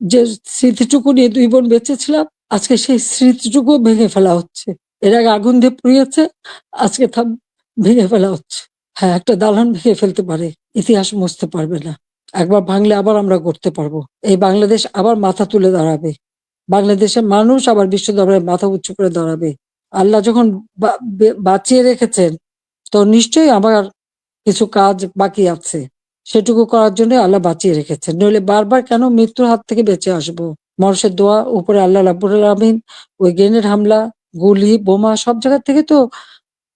যে স্মৃতিটুকু নিয়ে দুই বোন বেঁচে ছিলাম আজকে সেই স্মৃতিটুকু ভেঙে ফেলা হচ্ছে। এর আগে আগুন দিয়ে পুড়িয়েছে, আজকে তা ভেঙে ফেলা হচ্ছে। হ্যাঁ একটা দালান ভেঙে ফেলতে পারে, ইতিহাস মুছতে পারবে না। একবার ভাঙলে আবার আমরা করতে পারব। এই বাংলাদেশ আবার মাথা তুলে দাঁড়াবে। বাংলাদেশের মানুষ আবার বিশ্ব দরবারে মাথা উঁচু করে দাঁড়াবে। আল্লাহ যখন বাঁচিয়ে রেখেছেন, তো নিশ্চয়ই আমার কিছু কাজ বাকি আছে। সেটুকু করার জন্য আল্লাহ বাঁচিয়ে রেখেছেন। নইলে বারবার কেন মৃত্যুর হাত থেকে বেঁচে আসব? মানুষের দোয়া, উপরে আল্লাহ রাব্বুল আলামিন, ওই গ্রেনেড হামলা, গুলি, বোমা, সব জায়গা থেকে তো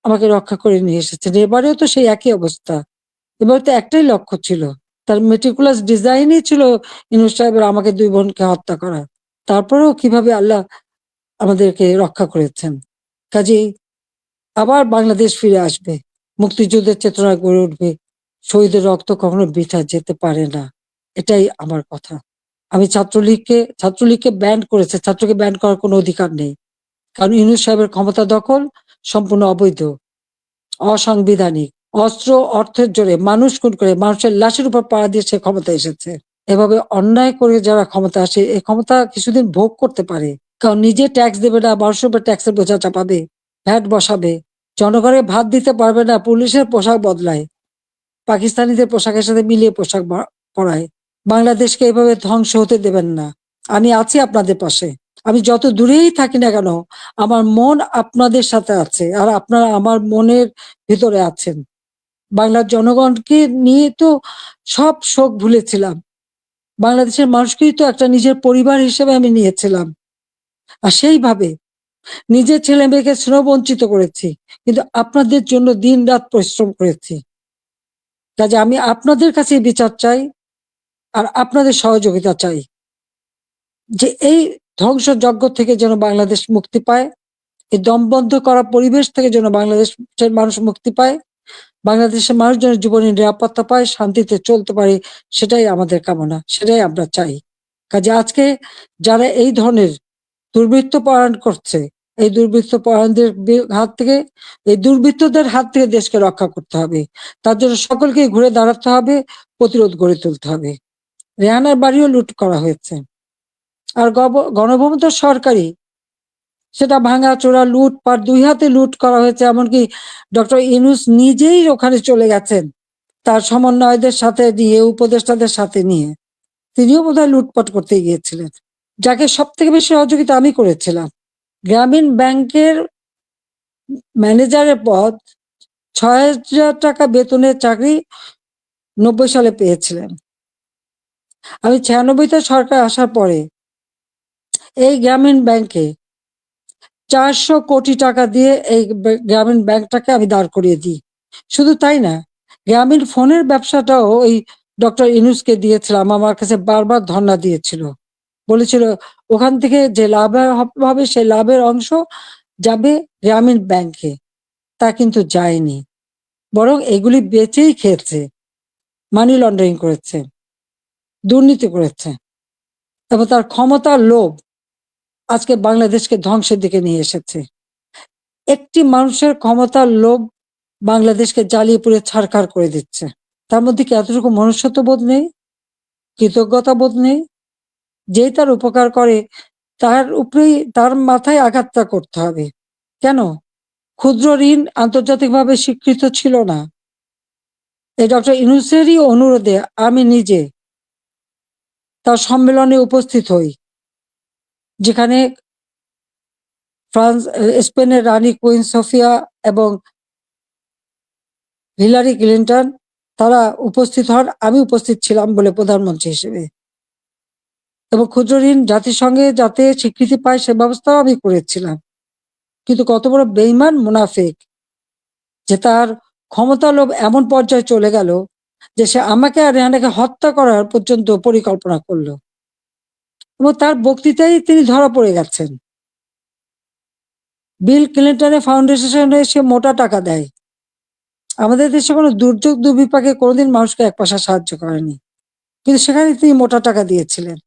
আমাকে রক্ষা করে নিয়ে এসেছেন। এবারেও তো সেই একই অবস্থা। এবার তো একটাই লক্ষ্য ছিল। তার মেটিকুলাস ডিজাইনই ছিল ইনুস সাহেবের আমাকে দুই বোনকে হত্যা করা। তারপরেও কীভাবে আল্লাহ আমাদেরকে রক্ষা করেছেন? কাজেই আবার বাংলাদেশ ফিরে আসবে। মুক্তিযুদ্ধের চেতনা গড়ে উঠবে। শহীদের রক্ত কখনো বৃথা যেতে পারে না। এটাই আমার কথা। আমি ছাত্রলীগকে ছাত্রলীগকে ব্যান্ড করেছে। ছাত্রকে ব্যান্ড করার কোনো অধিকার নেই। কারণ ইউনুস সাহেবের ক্ষমতা দখল সম্পূর্ণ অবৈধ, অসাংবিধানিক, অস্ত্র, অর্থের জোরে মানুষ খুন করে মানুষের লাশের উপর পাড়া দিয়ে সে ক্ষমতা এসেছে। এভাবে অন্যায় করে যারা ক্ষমতা আসে এই ক্ষমতা কিছুদিন ভোগ করতে পারে। কারণ নিজে ট্যাক্স দেবে না, মানুষের উপর ট্যাক্সের বোঝা চাপাবে, ভ্যাট বসাবে। জনগণের ভাত দিতে পারবে না, পুলিশের পোশাক বদলায়। পাকিস্তানিদের পোশাকের সাথে মিলিয়ে পোশাক পরায়। বাংলাদেশকে এভাবে ধ্বংস হতে দেবেন না। আমি আছি আপনাদের পাশে। আমি যত দূরেই থাকি না কেন, আমার মন আপনাদের সাথে আছে আর আপনারা আমার মনের ভিতরে আছেন। বাংলার জনগণকে নিয়ে তো সব শোক ভুলেছিলাম। বাংলাদেশের মানুষকেই তো একটা নিজের পরিবার হিসেবে আমি নিয়েছিলাম। আর সেইভাবে নিজের ছেলে মেয়েকে স্নেহ বঞ্চিত করেছি, কিন্তু আপনাদের জন্য দিন রাত পরিশ্রম করেছি। কাজে আমি আপনাদের কাছে বিচার চাই আর আপনাদের সহযোগিতা চাই যে এই ধ্বংসযজ্ঞ থেকে যেন বাংলাদেশ মুক্তি পায়, এই দমবন্ধ করা পরিবেশ থেকে যেন বাংলাদেশের মানুষ মুক্তি পায়, বাংলাদেশের মানুষ যেন জীবনের নিরাপত্তা পায়, শান্তিতে চলতে পারে, সেটাই আমাদের কামনা, সেটাই আমরা চাই। কাজে আজকে যারা এই ধরনের দুর্বৃত্ত পরায়ণ করছে এই দুর্বৃত্ত পরায়ণদের হাত থেকে, এই দুর্বৃত্তদের হাত থেকে দেশকে রক্ষা করতে হবে। তার জন্য সকলকে ঘুরে দাঁড়াতে হবে, প্রতিরোধ গড়ে তুলতে হবে। রেহানার বাড়িও লুট করা হয়েছে। আর গণভবন তো সরকারি। সেটা ভাঙা, চোরা লুটপাট দুই হাতে লুট করা হয়েছে, এমনকি ডক্টর ইনুস নিজেই ওখানে চলে গেছেন, তার সমন্বয়দের সাথে নিয়ে, উপদেষ্টাদের সাথে নিয়ে। তিনিও বোধহয় লুটপাট করতে গিয়েছিলেন। যাকে সব থেকে বেশি সহযোগিতা আমি করেছিলাম। গ্রামীণ ব্যাংকের ম্যানেজারের পদ ছয় হাজার টাকা বেতনের চাকরি নব্বই সালে পেয়েছিলেন। আমি ছিয়ানব্বইতে সরকার আসার পরে এই গ্রামীণ ব্যাংকে চারশো কোটি টাকা দিয়ে এই গ্রামীণ ব্যাংকটাকে আমি দাঁড় করিয়ে দিই। শুধু তাই না, গ্রামীণ ফোনের ব্যবসাটাও ওই ডক্টর ইনুসকে দিয়েছিলাম, আমার কাছে বারবার ধর্ণা দিয়েছিল। বলেছিল ওখান থেকে যে লাভ হবে সেই লাভের অংশ যাবে গ্রামীণ ব্যাংকে। তা কিন্তু যায়নি। বরং এগুলি বেচেই খেয়েছে। মানি লন্ডারিং করেছে। দুর্নীতি করেছে। এবং তার ক্ষমতার লোভ আজকে বাংলাদেশকে ধ্বংসের দিকে নিয়ে এসেছে। একটি মানুষের ক্ষমতার লোভ বাংলাদেশকে জ্বালিয়ে পুড়ে ছারখার করে দিচ্ছে। তার মধ্যে কি এতটুকু মনুষ্যত্ব বোধ নেই? কৃতজ্ঞতা বোধ নেই? যেই তার উপকার করে, তার উপরেই তার মাথায় আঘাতটা করতে হবে। কেন? ক্ষুদ্র ঋণ আন্তর্জাতিকভাবে স্বীকৃত ছিল না। এই ডক্টর ইনুসেরই অনুরোধে আমি নিজে তার সম্মেলনে উপস্থিত হই, যেখানে ফ্রান্স, স্পেনের রানী কুইন সোফিয়া এবং হিলারি ক্লিন্টন তারা উপস্থিত হন, আমি উপস্থিত ছিলাম বলে প্রধানমন্ত্রী হিসেবে। এবং ক্ষুদ্র ঋণ জাতিসংঘে যাতে স্বীকৃতি পায় সে ব্যবস্থাও আমি করেছিলাম। কিন্তু কত বড় বেইমান মুনাফিক যে তার ক্ষমতা লোভ এমন পর্যায়ে চলে গেল যে সে আমাকে আর রেহানাকে হত্যা করার পর্যন্ত পরিকল্পনা করল। এবং তার বক্তৃতায় তিনি ধরা পড়ে গেছেন। বিল ক্লিন্টনের ফাউন্ডেশনে সে মোটা টাকা দেয়। আমাদের দেশে কোনো দুর্যোগ দুর্বিপাকে কোনোদিন মানুষকে এক পয়সা সাহায্য করেনি। কিন্তু সেখানে তিনি মোটা টাকা দিয়েছিলেন।